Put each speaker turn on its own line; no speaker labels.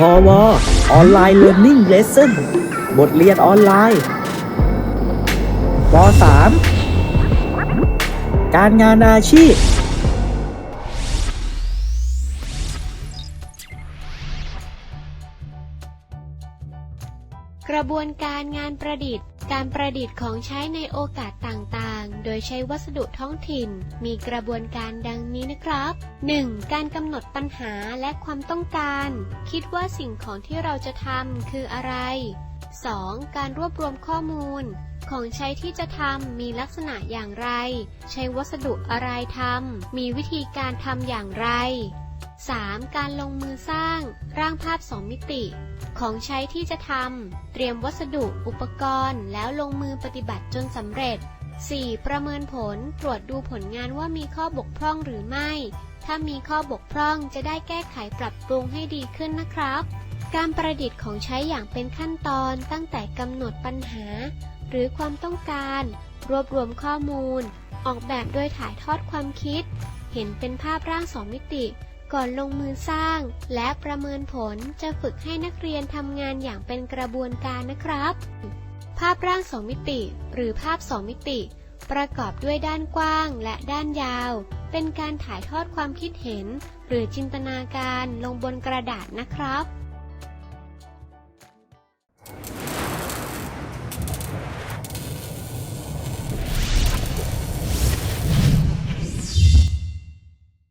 พอวออนไลน์เรียน i ิ่งเลสเซ่นบทเรียนออนไลน์ป .3 การงานอาชีพ
กระบวนการงานประดิษฐ์ การประดิษฐ์ของใช้ในโอกาสต่างๆ โดยใช้วัสดุท้องถิ่น มีกระบวนการดังนี้นะครับ 1. การกำหนดปัญหาและความต้องการ คิดว่าสิ่งของที่เราจะทำคืออะไร 2. การรวบรวมข้อมูล ของใช้ที่จะทำมีลักษณะอย่างไร ใช้วัสดุอะไรทำมีวิธีการทำอย่างไร 3. การลงมือสร้าง ร่างภาพสองมิติ ของใช้ที่จะทำ เตรียมวัสดุอุปกรณ์ แล้วลงมือปฏิบัติจนสำเร็จ 4. ประเมินผล ตรวจดูผลงานว่ามีข้อบกพร่องหรือไม่ ถ้ามีข้อบกพร่องจะได้แก้ไขปรับปรุงให้ดีขึ้นนะครับ การประดิษฐ์ของใช้อย่างเป็นขั้นตอนตั้งแต่กำหนดปัญหา หรือความต้องการ รวบรวมข้อมูล ออกแบบโดยถ่ายทอดความคิด เห็นเป็นภาพร่างสองมิติ ก่อนลงมือสร้าง และประเมินผลจะฝึกให้นักเรียนทำงานอย่างเป็นกระบวนการนะครับ ภาพร่างสองมิติ หรือภาพสองมิติ ประกอบด้วยด้านกว้างและด้านยาว เป็นการถ่ายทอดความคิดเห็น หรือจินตนาการลงบนกระดาษนะครับ